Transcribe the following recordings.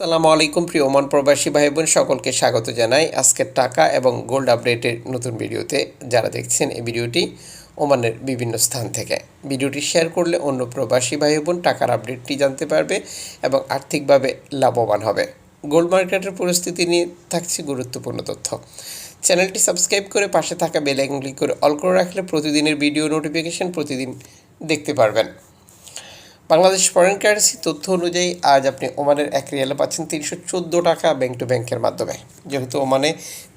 সালামু আলাইকুম, প্রিয় ওমান প্রবাসী ভাই বোন সকলকে স্বাগত জানাই আজকের টাকা এবং গোল্ড আপডেটের নতুন ভিডিওতে। যারা দেখছেন এই ভিডিওটি ওমানের বিভিন্ন স্থান থেকে। ভিডিওটি শেয়ার করলে অন্য প্রবাসী ভাই বোন টাকার আপডেটটি জানতে পারবে এবং আর্থিকভাবে লাভবান হবে। গোল্ড মার্কেটের পরিস্থিতি নিয়ে থাকছে গুরুত্বপূর্ণ তথ্য। চ্যানেলটি সাবস্ক্রাইব করে পাশে থাকা বেল ক্লিক করে অল করে রাখলে প্রতিদিনের ভিডিও নোটিফিকেশন প্রতিদিন দেখতে পারবেন। বাংলাদেশ ফরেন কারেন্সি তথ্য অনুযায়ী আজ আপনি ওমানের এক রিয়ালে পাচ্ছেন তিনশো চোদ্দ টাকা ব্যাংক টু ব্যাংকের মাধ্যমে। যেহেতু ওমানে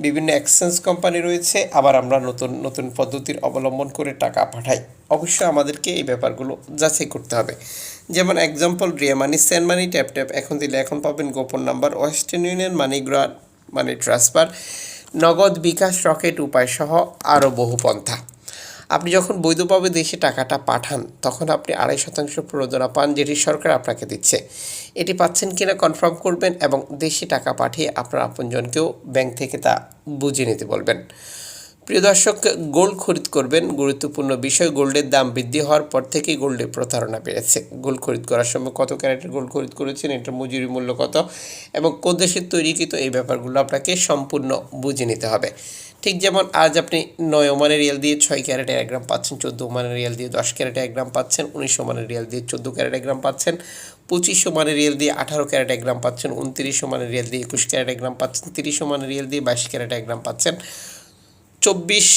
বিভিন্ন এক্সচেঞ্জ কোম্পানি রয়েছে, আবার আমরা নতুন নতুন পদ্ধতির অবলম্বন করে টাকা পাঠাই। অবশ্যই আমাদেরকে এই ব্যাপারগুলো যাচাই করতে হবে। যেমন example Ria money send money tap tap এখন দিলে এখন পাবেন গোপন number Western Union MoneyGram money transfer Nagad bKash, Rocket উপায় সহ আরও বহু পন্থা। আপনি যখন বৈধভাবে দেশে টাকাটা পাঠান, তখন আপনি আড়াই শতাংশ প্রণোদনা পান যেটি সরকার আপনাকে দিচ্ছে। এটি পাচ্ছেন কিনা কনফার্ম করবেন এবং দেশে টাকা পাঠিয়ে আপনার আপনজনকেও ব্যাংক থেকে তা বুঝে নিতে বলবেন। প্রিয় দর্শক, গোল্ড খরিদ করবেন। গুরুত্বপূর্ণ বিষয়, গোল্ডের দাম বৃদ্ধি হওয়ার পর থেকেই গোল্ডের প্রতারণা বেড়েছে। গোল্ড খরিদ করার সময় কত ক্যারেটের গোল্ড খরিদ করেছেন, এটার মজুরি মূল্য কত এবং কোন দেশের তৈরিকৃত এই ব্যাপারগুলো আপনাকে সম্পূর্ণ বুঝে নিতে হবে। ঠিক যেমন আজ আপনি নয় ওমানের রিয়াল দিয়ে ছয় ক্যারেটে এক গ্রাম পাচ্ছেন, চোদ্দ ওমানের রিয়াল দিয়ে দশ ক্যারেটে এক গ্রাম পাচ্ছেন, উনিশ ওমানের রিয়াল দিয়ে চোদ্দ ক্যারেট এক গ্রাম পাচ্ছেন, পঁচিশ ওমানের রিয়াল দিয়ে আঠারো ক্যারেট এক গ্রাম পাচ্ছেন, উনত্রিশ ওমানের রিয়াল দিয়ে একুশ ক্যারেট এক গ্রাম পাচ্ছেন, তিরিশ ওমানের রিয়াল দিয়ে বাইশ ক্যারেট এক গ্রাম পাচ্ছেন চব্বিশ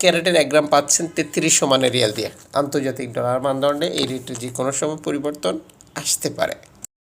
ক্যারেটের এক গ্রাম পাচ্ছেন তেত্রিশ সমানের রিয়াল দিয়ে। আন্তর্জাতিক ডলার মানদণ্ডে এই রেটের যে কোনো সময় পরিবর্তন আসতে পারে।